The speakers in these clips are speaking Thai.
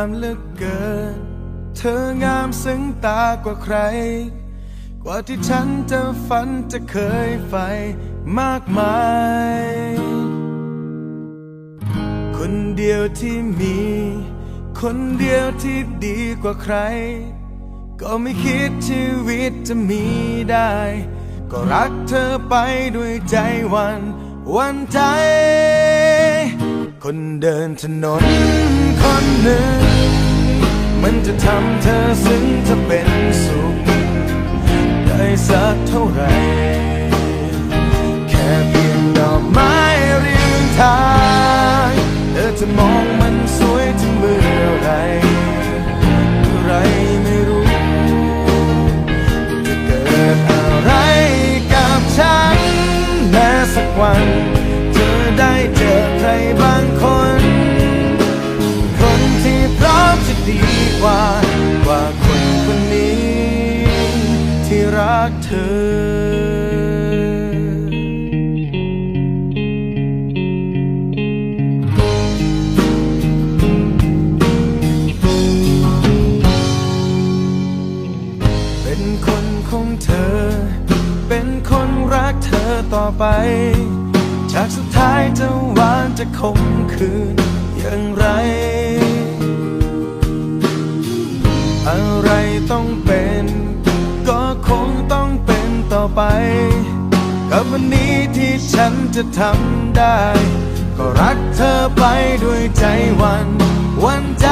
ามเหลือเกิน เธองามซึ้งตากว่าใคร กว่าที่ฉันจะฝันจะเคยใฝ่มากมาย คนเดียวที่มี คนเดียวที่ดีกว่าใคร ก็ไม่คิดชีวิตจะมีได้ ก็รักเธอไปด้วยใจวัน วันใจ คนเดินถนน คนหนึ่ง มันจะทำเธอซึ้งจะเป็นสุข ได้สักเท่าไหร่ แค่เพียงดอกไม้เรียงทางเธอจะมองมันสวยถึงเมื่อไรเมื่อไรไม่รู้จะเกิดอะไรกับฉันแม้สักวัน ไป กับวันนี้ที่ฉันจะทำได้ ก็รักเธอไปด้วยใจวันวันใจ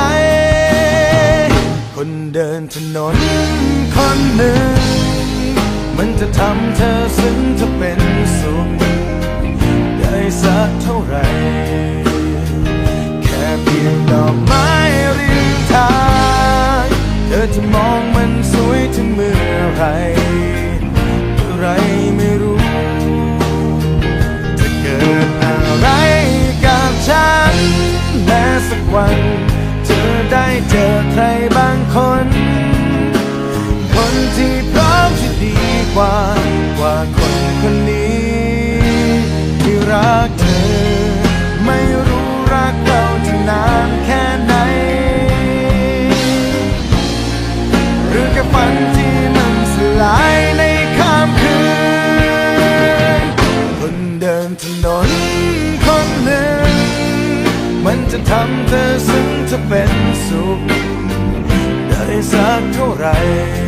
คนเดินถนนคนหนึ่ง มันจะทำเธอซึ้งจะเป็นสุขได้สักเท่าไหร่แค่เพียงดอกไม้ริมทาง เธอจะมองมันสวยถึงเมื่อไหร่ ไม่รู้ จะเกิดอะไรกับฉัน แม้สักวัน เธอได้เจอใครบางคน ท่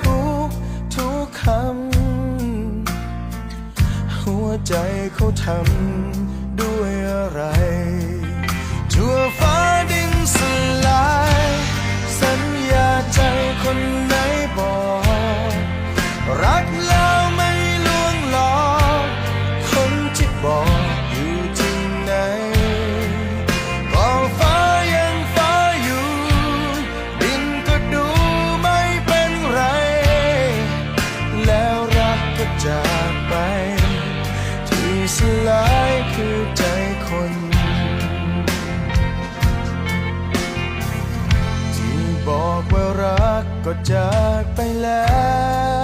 ทุกทุกคำ หัวใจเขาทำด้วยอะไร สลายคือใจคน ที่บอกว่ารักก็จากไปแล้ว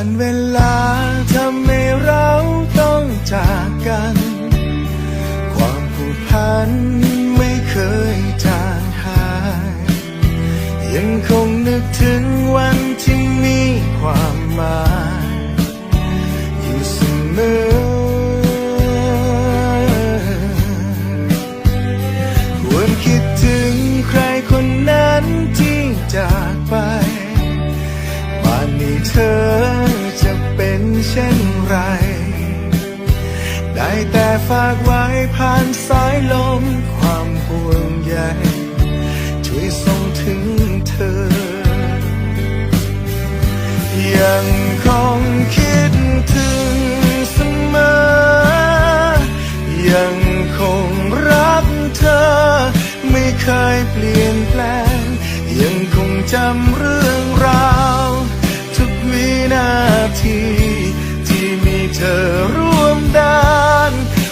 กา ฝากไว้ผ่านสายลม ความห่วงใยช่วยส่งถึงเธอ ยังคงคิดถึงเสมอ ยังคงรักเธอ ไม่เคยเปลี่ยนแปลง ยังคงจำเรื่องราว ทุกวินาที ที่มีเธอร่วมด้าน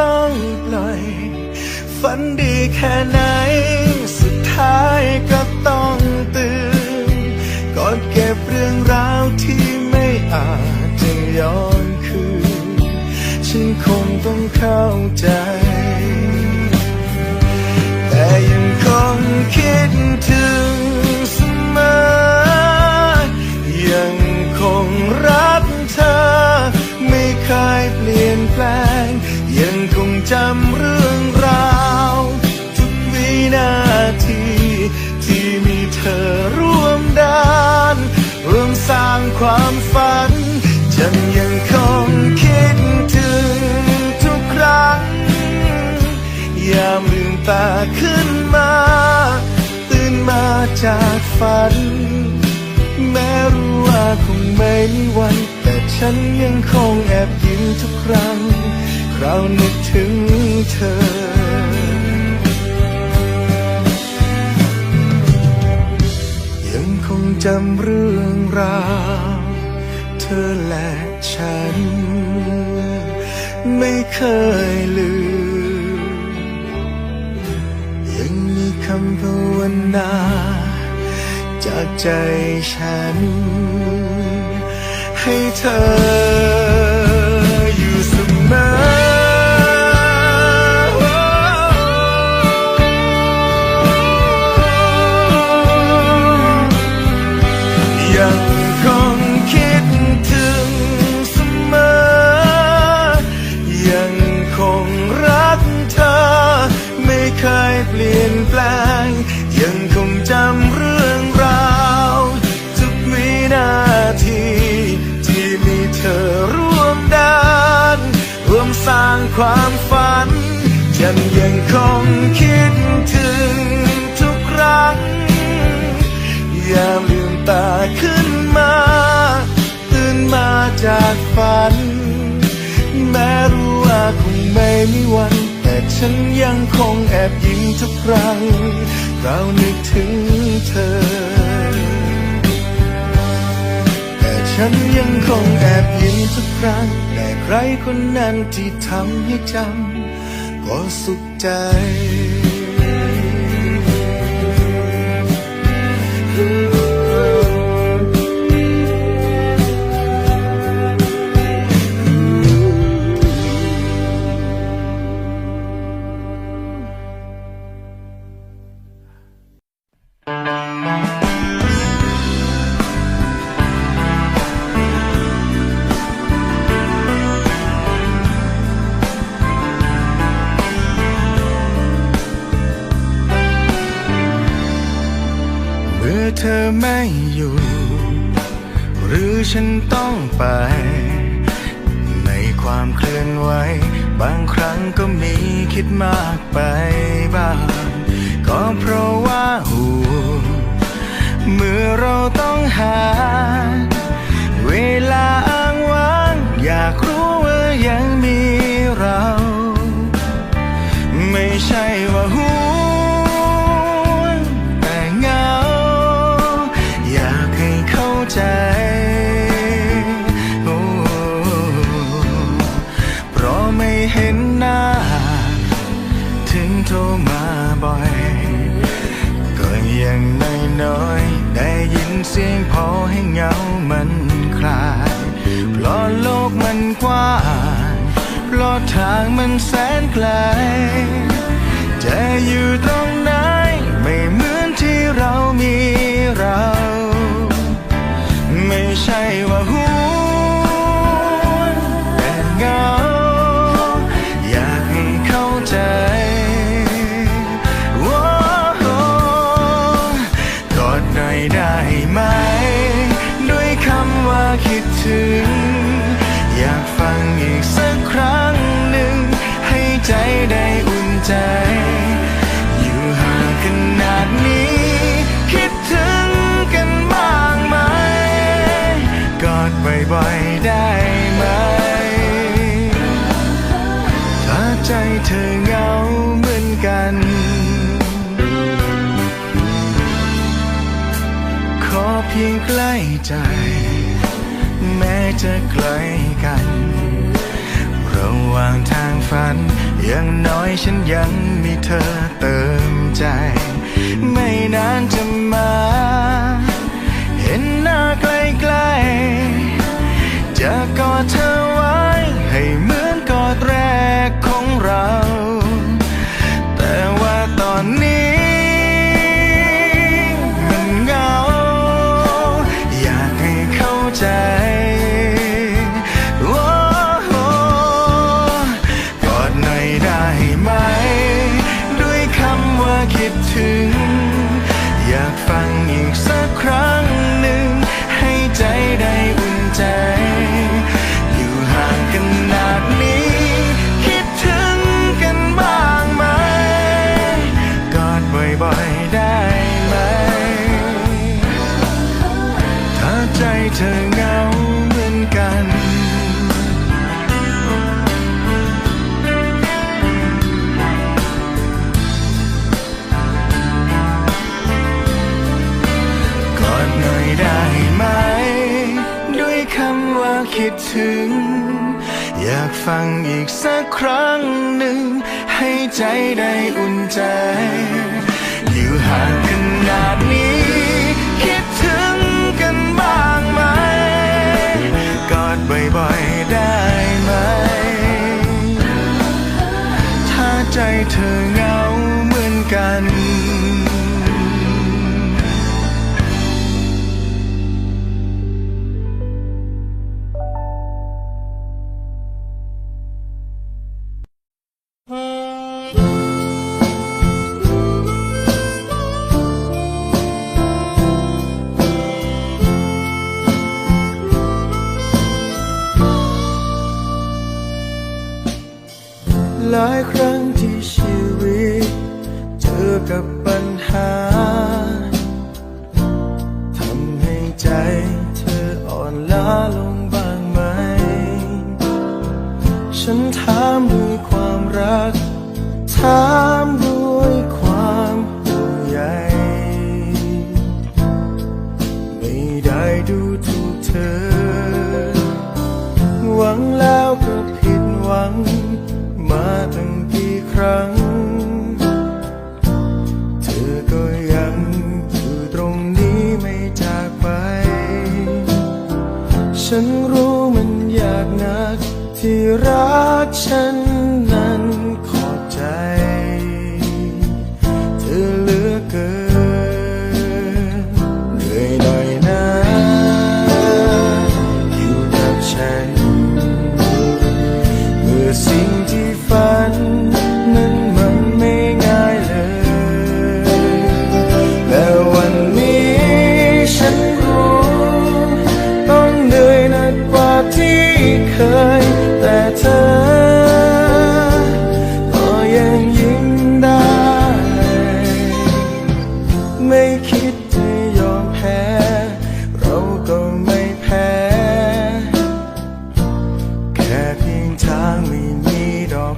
ต้องปล่อย ฝันดีแค่ไหน สุดท้ายก็ต้องตื่นกอดเก็บเรื่องราวที่ไม่อาจจะย้อนคืนฉันคงต้องเข้าใจ จากฝัน แม้รู้ว่าคงไม่มีวัน แต่ฉันยังคงแอบยิ้มทุกครั้ง คราวนึกถึงเธอคงจำเรื่องราว เธอและฉัน ไม่เคยลืม ยังมีคำภาวนา จากใจฉัน ให้เธอากฝัน แม้รู้ว่าคงไม่มีวัน แต่ฉันยังคงแอบยิ้มทุกครั้ง เรานึกถึงเธอ แต่ฉันยังคงแอบยิ้มทุกครั้ง แต่ใครคนนั้นที่ทำให้จำก็สุขใจ ทางมันแสนไกลจะอยู่ อยได้ไหม ถ้าใจเธอเหงาเหมือนกัน ขอเพียงใกล้ใจ แม้จะไกลกัน ระหว่างทางฝันยังน้อยฉันยังมีเธอเติมใจ ไม่นานจะมา เห็นหน้าใกล้ๆ อยากกอดเธอไว้ ให้เหมือนกอดแรกของเรา ถึง อยากฟังอีกสักครั้งหนึ่ง ให้ใจได้อุ่นใจ อยู่ห่างขนาดนี้ คิดถึงกันบ้างไหม กอดบ่อยๆได้ไหม ถ้าใจเธอไง ฉันถามด้วยความรัก ถามด้วย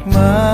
吗？